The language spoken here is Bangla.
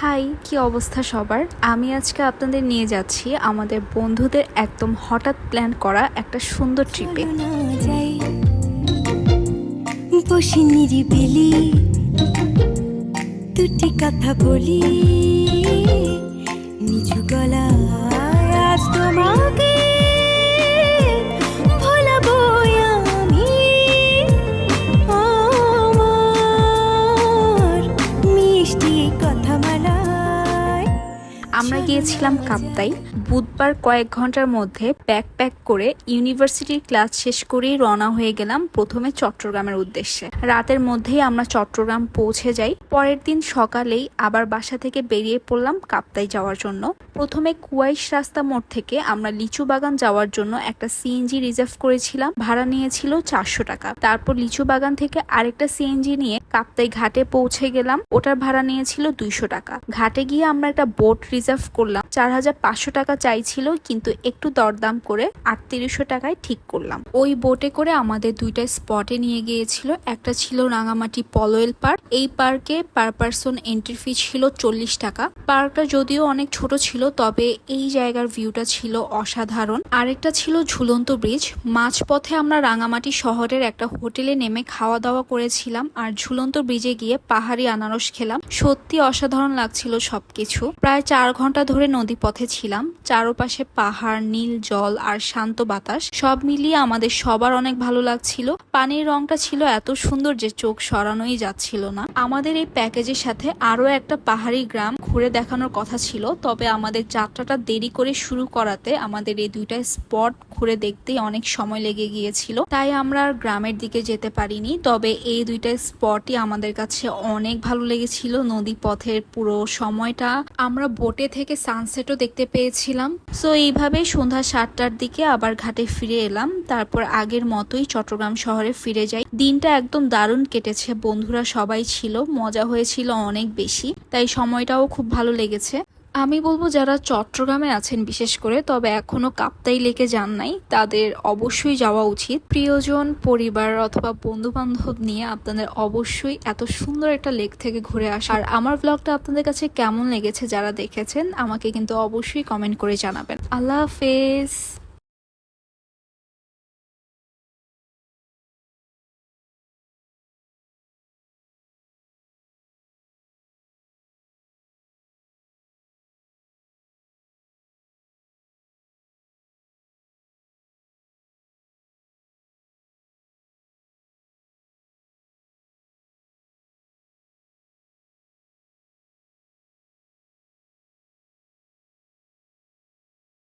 হাই, কি অবস্থা সবার? আমি আজকে আপনাদের নিয়ে যাচ্ছি আমাদের বন্ধুদের একদম হঠাৎ প্ল্যান করা একটা সুন্দর ট্রিপে নিরিবিলি। কথা বলি। গলায় আমরা গিয়েছিলাম কাপ্তাই। বুধবার কয়েক ঘণ্টার মধ্যে ব্যাক প্যাক করে ইউনিভার্সিটির ক্লাস শেষ করেই রওনা হয়ে গেলাম প্রথমে চট্টগ্রামের উদ্দেশ্যে। রাতের মধ্যেই আমরা চট্টগ্রাম পৌঁছে যাই। পরের দিন সকালেই আবার বাসা থেকে বেরিয়ে পড়লাম কাপ্তাই যাওয়ার জন্য। প্রথমে কুয়াইশ রাস্তা মোড় থেকে আমরা লিচু বাগান যাওয়ার জন্য একটা সিএনজি রিজার্ভ করেছিলাম। ভাড়া নিয়েছিল চারশো টাকা। তারপর লিচু বাগান থেকে আরেকটা সিএনজি নিয়ে কাপ্তাই ঘাটে পৌঁছে গেলাম। ওটার ভাড়া নিয়েছিল দুইশো টাকা। ঘাটে গিয়ে আমরা একটা বোট রিজার্ভ করলাম। চার হাজার পাঁচশো টাকা চাইছিল, কিন্তু একটু দরদাম করে আটত্রিশশো টাকায় ঠিক করলাম। ওই বোটে করে আমাদের দুইটা স্পটে নিয়ে গিয়েছিল। একটা ছিল রাঙামাটি পলোয়েল পার্ক এই পার্কে পার পার্সন এন্ট্রি ফি ছিল চল্লিশ টাকা। পার্কটা যদিও অনেক ছোট ছিল, তবে এই জায়গার ভিউটা ছিল অসাধারণ। আরেকটা ছিল ঝুলন্ত ব্রিজ মাঝপথে আমরা রাঙামাটি শহরের একটা হোটেলে নেমে খাওয়া দাওয়া করেছিলাম আর ঝুলন্ত ব্রিজে গিয়ে পাহাড়ি আনারস খেলাম। সত্যি অসাধারণ লাগছিল সবকিছু। প্রায় চার ঘণ্টা ধরে নদী পথে ছিলাম। চারপাশে পাহাড়, নীল জল আর শান্ত বাতাস, সব মিলিয়ে আমাদের সবার অনেক ভালো লাগছিল। পানির রংটা ছিল এত সুন্দর যে চোখ সরানোই যাচ্ছিল না। আমাদের এই প্যাকেজের সাথে আরও একটা পাহাড়ি গ্রাম ঘুরে দেখানোর কথা ছিল, তবে আমাদের যাত্রাটা দেরি করে শুরু করাতে আমাদের এই দুইটা স্পট ঘুরে দেখতেই অনেক সময় লেগে গিয়েছিল। তাই আমরা আর গ্রামের দিকে যেতে পারিনি, তবে এই দুইটা স্পটই আমাদের কাছে অনেক ভালো লেগেছিল। নদী পথের পুরো সময়টা আমরা বোটে থেকে সানসেটও দেখতে পেয়েছিলাম। সো এইভাবে সন্ধ্যা সাতটার দিকে আবার ঘাটে ফিরে এলাম। তারপর আগের মতোই চট্টগ্রাম শহরে ফিরে যাই। দিনটা একদম দারুণ কেটেছে। বন্ধুরা সবাই ছিল। মজা হয়েছিল অনেক বেশি। তাই সময়টাও খুব ভালো লেগেছে। আমি বলব যারা চট্টগ্রামে আছেন বিশেষ করে, তবে এখনও কাপ্তাই লেকে যান নাই, তাদের অবশ্যই যাওয়া উচিত। প্রিয়জন, পরিবার অথবা বন্ধু বান্ধব নিয়ে আপনাদের অবশ্যই এত সুন্দর একটা লেক থেকে ঘুরে আসা। আর আমার ব্লগটা আপনাদের কাছে কেমন লেগেছে যারা দেখেছেন, আমাকে কিন্তু অবশ্যই কমেন্ট করে জানাবেন। আল্লাহ হাফেজ।